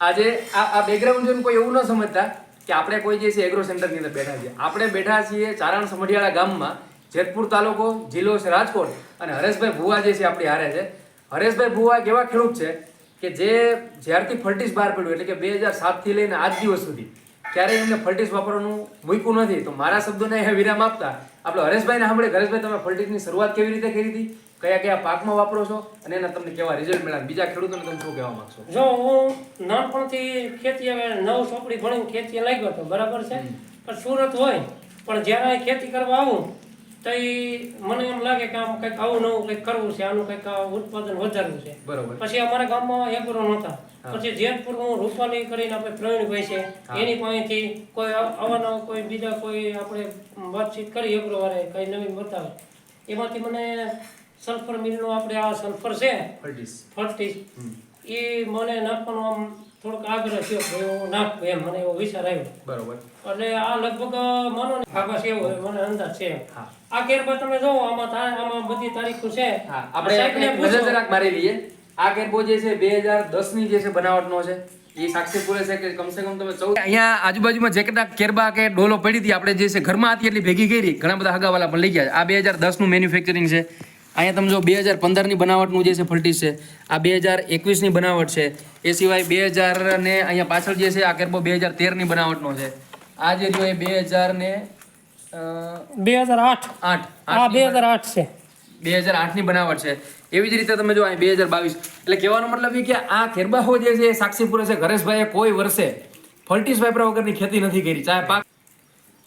આજે આ બેકગ્રાઉન્ડ જોઈને કોઈ એવું ન સમજતા કે આપણે કોઈ જે છે એગ્રો સેન્ટરની અંદર બેઠા છીએ. આપણે બેઠા છીએ ચારણ સમઢિયાળા ગામમાં, જેતપુર તાલુકો, જિલ્લો છે રાજકોટ. અને હરેશભાઈ ભુવા જે છે આપણી હારે છે. હરેશભાઈ ભુવા એવા ખેડૂત છે કે જે જ્યારથી ફર્ટિસ બહાર પડ્યું, એટલે કે બે હજાર સાતથી લઈને આજ દિવસ સુધી, ક્યારેય એમને ફર્ટિસ વાપરવાનું મૂક્યું નથી. તો મારા શબ્દોને વિરામ આપતા, આપણે હરેશભાઈને સાંભળે હરેશભાઈ, તમે ફર્ટિસની શરૂઆત કેવી રીતે કરી હતી? કયા કયા પાકમાં વાપરો છો અને એના તમને કેવા રિઝલ્ટ મળ્યા? બીજા ખેડૂતોને તમે શું કહેવા માંગશો? જો હું નાનપણથી ખેતી હવે નવ ચોપડી ભણીને ખેતી લાગ્યો હતો બરાબર છે? પણ સુરત હોય પણ જ્યારે ખેતી કરવા આવું તો એ મને એમ લાગે કે આમ કંઈક આવું નવું કંઈક કરવું છે આનું કંઈક ઉત્પાદન વધારવું છે. બરોબર. પછી અમારા ગામમાં એગ્રો નહોતા. પછી જેતપુર હું રૂપાલી કરીને આપણે પ્રવીણભાઈ છે એની પાસેથી કોઈ અવાનવા કોઈ બીજા કોઈ આપણે વાતચીત કરી એગ્રો વાળે કઈ નવીન બતાવે. એમાંથી મને સલ્ફર મિલનો આપણે આ સલ્ફર છે ફર્ટિસ એ મને નાખવાનો આમ થોડોક આગ્રહ થયો કે હું નાખું એમ મને એવો વિચાર આવ્યો. બરોબર. એટલે આ લગભગ માનો ને બસ એવું મને અંદાજ છે. આ કેરબા તમે જોવો આમાં આમાં બધી તારીખો છે. આપણે નજર જરાક મારી લઈએ. આ કેરબો જે છે બે હજાર દસની જે છે બનાવટનો છે એ સાક્ષી પૂરે છે કે કમસે કમ તમે ચૌદ અહીંયા આજુબાજુમાં જે કેટલાક કેરબા કે ડોલો પડી હતી આપણે જે છે ઘરમાં હતી એટલી ભેગી કરી ઘણા બધા હગાવાલા પણ લઈ ગયા. આ બે હજાર દસનું મેન્યુફેક્ચરિંગ છે. અહીંયા તમે જો બે હજાર પંદરની બનાવટનું જે છે ફલટી છે આ બે હજાર એકવીસની બનાવટ છે. એ સિવાય બે હજાર ને અહીંયા પાછળ જે છે આ કેરબો બે હજાર તેરની બનાવટનો છે. આ જે રહ્યો એ બે હજાર ને બે હજાર આઠ. આઠ. આ બે હજાર આઠ છે. બે હજાર આઠની બનાવટ છે. એવી જ રીતે તમે જો અહીં બે હજાર બાવીસ એટલે કહેવાનો મતલબ એ કે આ ખેરબાહો જે છે એ સાક્ષીપુરે છે હરેશભાઈએ કોઈ વર્ષે ફલટીસ વાપરા વગરની ખેતી નથી કરી. ચાહે પાક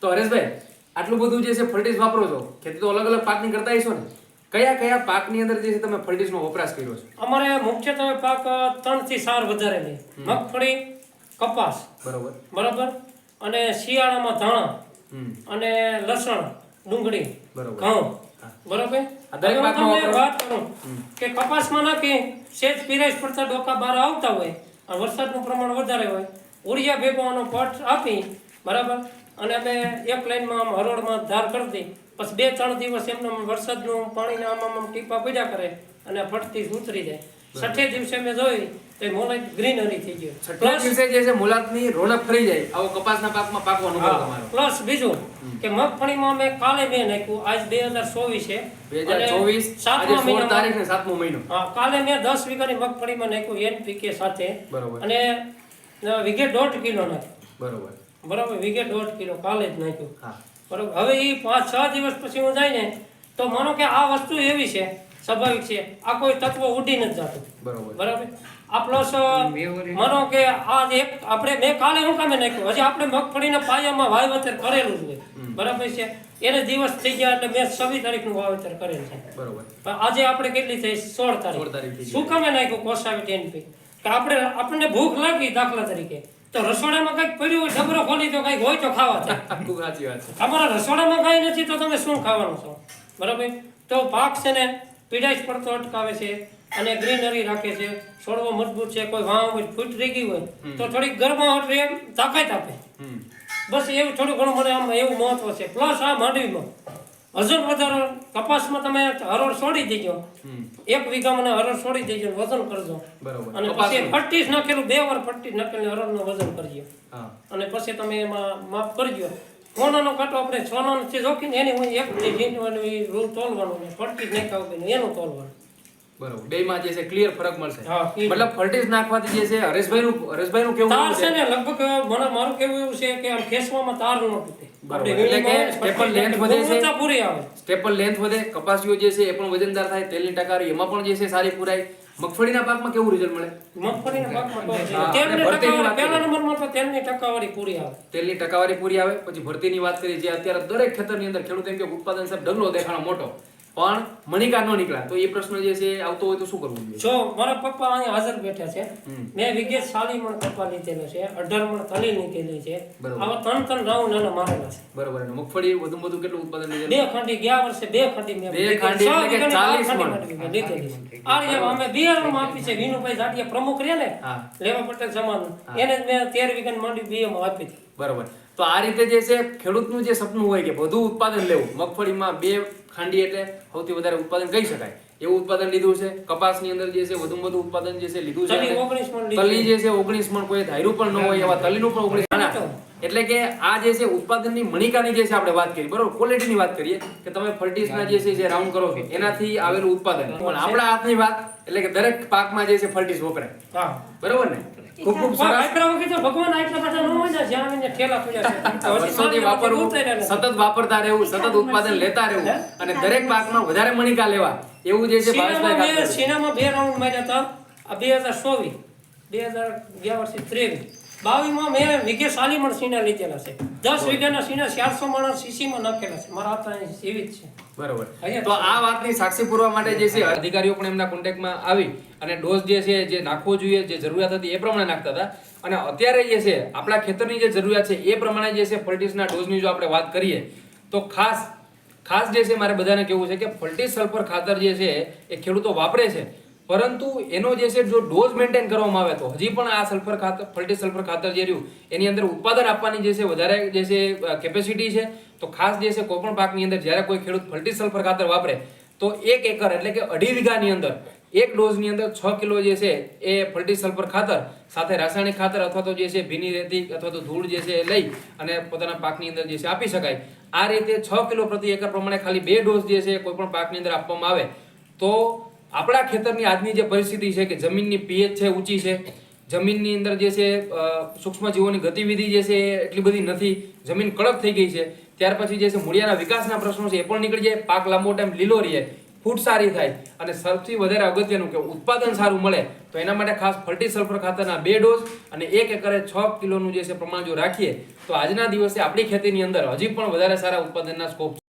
તો હરેશભાઈ આટલું બધું જે છે ફલટીસ વાપરો છો. ખેતી તો અલગ અલગ પાકની કરતા હશો ને? કયા કયા પાકની અંદર જે છે તમે ફર્ટિસનો વપરાશ કર્યો છે? અમારે મુખ્યત્વે પાક ત્રણથી ચાર વધારે લે મગફળી કપાસ. બરોબર. બરોબર? અને શિયાળામાં ધાણા. અને લસણ ડુંગળી બરોબર. ઘઉં. બરોબર? તમને વાત કરું કે કપાસમાં નાખી સેજ પીરેશ પડતા ડોકા બહાર આવતા હોય અને વરસાદનું પ્રમાણ વધારે હોય. ઉરિયા ભેગો પટ આપી બરાબર? અને અમે એક લાઈનમાં આમ હરોળમાં ધાર કરી દઈ. પછી બે ત્રણ દિવસ એમને વરસાદનું પાણીના આમ આમ ટીપા પડ્યા કરે અને ફટતી ઉતરી જાય. છઠ્ઠે દિવસે મેં જોઈ તો મોલાત ગ્રીનરી થઈ ગયું છઠ્ઠા દિવસે જે છે મોલાતની રોનક ફરી જાય. આવો કપાસના પાકમાં પાકવો અનુભવ પ્લસ બીજું કે મગફળીમાં મેં કાલે મેં નાખ્યું. આજ બે હજાર ચોવીસ છે. સાતમા સોળ તારીખ ને સાતમો મહિનો. હા કાલે મેં દસ વીઘાની મગફળીમાં નાખ્યું એનપીકે સાથે. બરોબર. અને વીઘે દોઢ કિલો નાખ્યું. બરોબર. બરાબર વીઘે દોઢ કિલો કાલે જ નાખ્યું. બરાબર હવે એ પાંચ છ દિવસ પછી હું જાય ને તો માનો કે આ વસ્તુ એવી છે સ્વાભાવિક છે આ કોઈ તત્વ ઉડી નથી જતું. બરાબર. આ પ્લસ માનો કે આ એક આપણે મેં કાલે હું કામે નાખ્યું? હજી આપણે મગફળીના પાયામાં વાવેતર કરેલું જ હોય. બરાબર છે? એને દિવસ થઈ ગયા એટલે મેં છવ્વીસ તારીખનું વાવેતર કરેલ છે. બરોબર. આજે આપણે કેટલી થઈ? સોળ તારીખ. શું કામે નાખ્યું? કોસાવી ટેનપી કે આપણે આપણને ભૂખ લાગી દાખલા તરીકે. તો રસોડામાં કંઈક પડ્યું હોય ડબરો ખોલી તો કંઈક હોય તો ખાવા થાય ખૂબ સાચી વાત છે. તમારા રસોડામાં કઈ નથી તો તમે શું ખાવાનું છો? બરાબર? તો પાક છે ને પીડાશ પડતો અટકાવે છે અને ગ્રીનરી રાખે છે. છોડવો મજબૂત છે કોઈ વાવ ફૂટ રહી ગઈ હોય તો થોડીક ગરમાહટ રહે તાકાત આપે બસ એવું થોડું ઘણું મને આમ એવું મહત્વ છે. પ્લસ આ માંડવીમાં વજન વધારો કપાસમાં તમે હરોળ છોડી દેજો. એક વીઘા મને હરોળ છોડી દેજો વજન કરજો. અને પછી. ફટ્ટીસ નાખેલું બે વાર ફટ્ટીસ નાખેલું હરોળનું વજન કરજો. અને પછી તમે એમાં માપ કરજો. સોનાનો કાંટો આપણે સોનાનો છે જોખીને એની હું એક જીનવાનું એ રૂલ તોલવાનું ને નાખ્યા વગરનું એનું તોલવાનું. બરોબર. બેયમાં જે છે ક્લિયર ફરક મળશે. મતલબ ફર્ટિસ નાખવાથી જે છે હરેશભાઈનું હરેશભાઈનું કેવું તાર છે છે? ને લગભગ મને મારું કેવું એવું છે કે આમ ખેસવામાં તાર ન તૂટે. બરોબર. આપણે એટલે કે વીણીમાં staple ફટકી length વધે છે. ગુણવત્તા પૂરી આવે. સ્ટેપલ લેન્થ વધે કપાસિયો જે છે એ પણ વજનદાર થાય તેલની ટકારી એમાં પણ જે છે સારી પુરાય. મગફળીના પાકમાં કેવું રિઝલ્ટ મળે? મગફળીના પાકમાં તેલની વાત ટકાવારી પહેલા નંબરમાં તો તેલની ટકાવારી પૂરી આવે. તેલની ટકાવારી પૂરી આવે પછી ભરતીની વાત કરીએ જે અત્યારે દરેક ખેતરની અંદર ખેડૂત એમ કે ઉત્પાદન સાહેબ ઢગલો દેખાણો મોટો. પણ મણિકા નો નીકળ્યા. તો એ પ્રશ્ન જે છે આવતો હોય તો શું કરવું જોઈએ? જો મારા પપ્પા અહીંયા હાજર બેઠા છે. મેં વિગેશ સાલી મણ પપ્પા લીધેલો છે અઢાર મણ તલી નીકળેલી છે. આવા ત્રણ ત્રણ રાઉન્ડ નાના મારેલા છે. બરોબર. અને મગફળી વધુ વધુ કેટલું ઉત્પાદન લીધેલું? બે ખાંડી ગયા વર્ષે બે ખાંડી મેં બે. ખાંડી એટલે 40 મણ. લીધેલી છે. આ રીતે અમે બિયારણમાં આપી છે વિનુભાઈ જાટિયા પ્રમુખ રહે ને લેવા પટેલ સમાન એને જ મેં તેર વીઘાની માંડી બીએમાં આપી હતી. બરોબર. તો આ રીતે જે છે ખેડૂતનું જે સપનું હોય કે વધુ ઉત્પાદન લેવું મગફળીમાં બે ખાંડી એટલે સૌથી વધારે ઉત્પાદન કહી શકાય. એવું ઉત્પાદન લીધું છે કપાસની અંદર જે છે વધુ વધુ ઉત્પાદન જે છે લીધું છે. તલી અને 19 મણ લીધું. તલી જે છે ઓગણીસ મણ કોઈ ધાર્યું પણ ન હોય એવા તલીનું પણ ઓગણીસ. એટલે કે આ જે છે ઉત્પાદનની મણિકાની જે છે આપણે વાત કરી બરોબર? ક્વોલિટીની વાત કરીએ કે તમે ફર્ટિસના જે છે જે રાઉન્ડ કરો છો એનાથી આવેલું ઉત્પાદન. પણ આપણા હાથની વાત એટલે કે દરેક પાકમાં જે છે ફર્ટિસ વપરાય. બરોબર ને? ખૂબ સરસ. ભગવાન આટલા બધા ન હોય ને જ્યાં આવીને ઠેલા છે. સતત વાપરતા રહેવું સતત ઉત્પાદન લેતા રહેવું. અને દરેક પાકમાં વધારે મણિકા લેવા. એવું જે છે બે- રાઉન્ડ માર્યા હતા. બે હજાર સોવીસ બે હજાર ગયા વર્ષે ત્રેવીસ. બાવીસમાં મેં વીઘે સાલી મણ સીના લીધેલા છે. દસ વીઘાના સીના ચારસો માણસ સીસીમાં નાખેલા છે. મારા હાથ સીવી જ છે. બરોબર. તો આ વાતની સાક્ષી પૂરવા માટે જે છે અધિકારીઓ પણ એમના કોન્ટેક્ટમાં આવી અને ડોઝ જે છે જે નાખવો જોઈએ જે જરૂરિયાત હતી એ પ્રમાણે નાખતા હતા. અને અત્યારે જે છે આપણા ખેતરની જે જરૂરિયાત છે એ પ્રમાણે જે છે ફર્ટિસના ડોઝની જો આપણે વાત કરીએ તો ખાસ ખાસ જે છે મારે બધાને કહેવું છે કે ફર્ટિસ સલ્ફર ખાતર જે છે એ ખેડૂતો વાપરે છે. પરંતુ એનો જે છે, જો ડોઝ મેન્ટેન કરવામાં આવે તો હજી પણ આ સલ્ફર ખાતર ફર્ટિસ સલ્ફર ખાતર જે રહ્યું, એની અંદર ઉત્પાદન આપવાની જે છે, વધારે જે છે કેપેસિટી છે. તો ખાસ જે છે કોઈપણ પાકની અંદર જ્યારે કોઈ ખેડૂત ફર્ટિસ સલ્ફર ખાતર વાપરે, તો એક એકર એટલે કે અઢી વીઘાની અંદર એક ડોઝની અંદર છ કિલો જે છે, એ ફર્ટિસ સલ્ફર ખાતર, સાથે રાસાયણિક ખાતર અથવા તો જે છે, ભીની રેતી અથવા તો ધૂળ જે છે, એ લઈ અને પોતાના પાકની અંદર જે છે, આપી શકાય. આ રીતે છ કિલો પ્રતિ એકર પ્રમાણે ખાલી બે ડોઝ જે છે કોઈ પણ પાકની અંદર આપવામાં આવે. તો આપણા ખેતરની આજની જે પરિસ્થિતિ છે કે જમીનની પીએચ છે ઊંચી છે, જમીનની અંદર જે છે સૂક્ષ્મજીવોની ગતિવિધિ જે છે એટલી બધી નથી, જમીન કડક થઈ ગઈ છે, ત્યાર પછી જે છે મૂળિયાના વિકાસના પ્રશ્નો છે એ પણ નીકળી જાય પાક લાંબો ટાઈમ લીલો રહે, ફૂટ સારી થાય અને સૌથી વધારે અગત્યનું કે ઉત્પાદન સારું મળે, તો એના માટે ખાસ ફર્ટી સલ્ફર ખાતરના બે ડોઝ અને એક એકરે છ કિલોનું જે છે પ્રમાણ જો રાખીએ, તો આજના દિવસે આપણી ખેતીની અંદર હજી પણ વધારે સારા ઉત્પાદનના સ્કોપ